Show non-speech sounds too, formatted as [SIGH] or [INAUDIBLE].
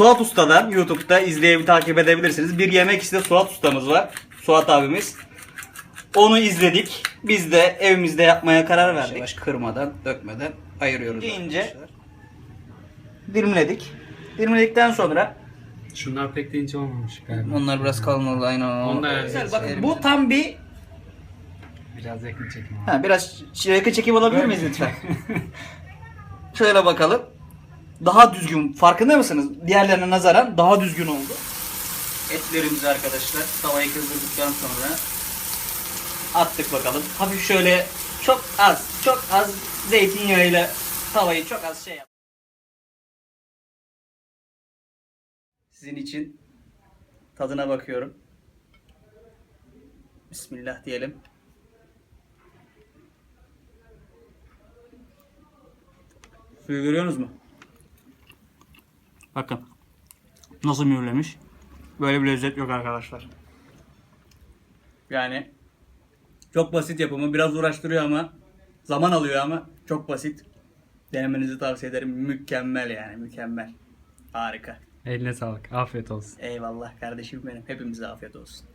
Suat Usta'dan YouTube'da izleyip takip edebilirsiniz. Bir yemek işte Suat Usta'mız var. Suat abimiz. Onu izledik. Biz de evimizde yapmaya karar verdik. Yavaş kırmadan, dökmeden ayırıyoruz. İnce. arkadaşlar. Dilimledik. Dilimledikten sonra Şunlar pek de ince olmamış galiba. Onlar biraz kalın oldu aynen. Onlar Güzel, bakın bu tam bir Biraz yakın çekim ha, biraz yakın çekim alabilir miyiz lütfen? [LAUGHS] Şöyle bakalım. Daha düzgün. Farkında mısınız? Diğerlerine nazaran daha düzgün oldu. Etlerimizi arkadaşlar tavayı kızdırdıktan sonra attık bakalım. Hafif şöyle çok az, çok az zeytinyağıyla tavayı çok az şey yap. Sizin için tadına bakıyorum. Bismillah diyelim. Suyu görüyorsunuz mu? Bakın. Nasıl mühürlemiş. Böyle bir lezzet yok arkadaşlar. Yani çok basit yapımı. Biraz uğraştırıyor ama zaman alıyor ama çok basit. Denemenizi tavsiye ederim. Mükemmel yani mükemmel. Harika. Eline sağlık. Afiyet olsun. Eyvallah kardeşim benim. Hepimize afiyet olsun.